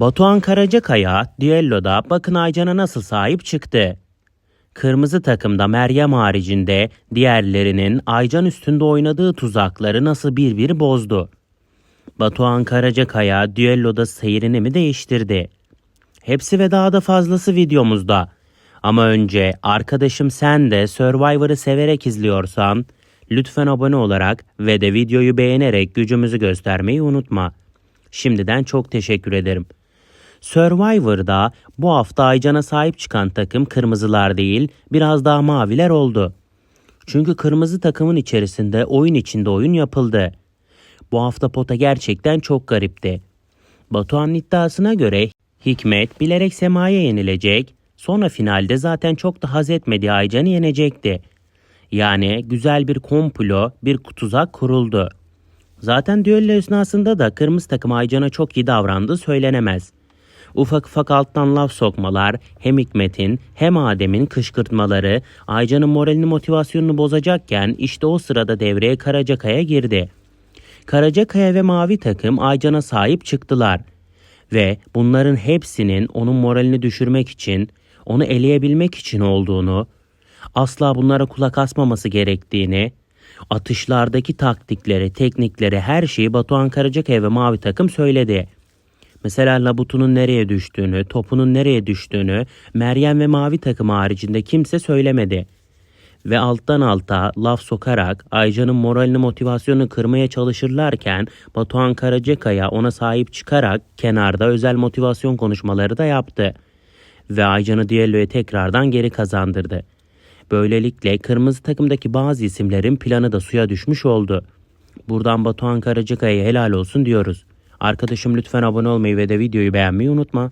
Batuhan Karacakaya düelloda bakın Aycan'a nasıl sahip çıktı. Kırmızı takımda Meryem haricinde diğerlerinin Aycan üstünde oynadığı tuzakları nasıl bir bir bozdu. Batuhan Karacakaya düelloda seyrini mi değiştirdi? Hepsi ve daha da fazlası videomuzda. Ama önce arkadaşım sen de Survivor'ı severek izliyorsan lütfen abone olarak ve de videoyu beğenerek gücümüzü göstermeyi unutma. Şimdiden çok teşekkür ederim. Survivor'da bu hafta Aycan'a sahip çıkan takım kırmızılar değil biraz daha maviler oldu. Çünkü kırmızı takımın içerisinde oyun içinde oyun yapıldı. Bu hafta pota gerçekten çok garipti. Batuhan'ın iddiasına göre Hikmet bilerek Sema'ya yenilecek, sonra finalde zaten çok da haz etmediği Aycan'ı yenecekti. Yani güzel bir komplo, bir tuzak kuruldu. Zaten düello esnasında da kırmızı takım Aycan'a çok iyi davrandığı söylenemez. Ufak ufak alttan laf sokmalar, hem Hikmet'in hem Adem'in kışkırtmaları Aycan'ın moralini motivasyonunu bozacakken işte o sırada devreye Karacakaya girdi. Karacakaya ve Mavi takım Aycan'a sahip çıktılar. Ve bunların hepsinin onun moralini düşürmek için, onu eleyebilmek için olduğunu, asla bunlara kulak asmaması gerektiğini, atışlardaki taktikleri, teknikleri, her şeyi Batuhan Karacakaya ve Mavi takım söyledi. Mesela Labut'un nereye düştüğünü, topunun nereye düştüğünü Meryem ve Mavi takım haricinde kimse söylemedi. Ve alttan alta laf sokarak Aycan'ın moralini motivasyonunu kırmaya çalışırlarken Batuhan Karacakaya ona sahip çıkarak kenarda özel motivasyon konuşmaları da yaptı. Ve Aycan'ı düelloya tekrardan geri kazandırdı. Böylelikle kırmızı takımdaki bazı isimlerin planı da suya düşmüş oldu. Buradan Batuhan Karacakaya'ya helal olsun diyoruz. Arkadaşım lütfen abone olmayı ve de videoyu beğenmeyi unutma.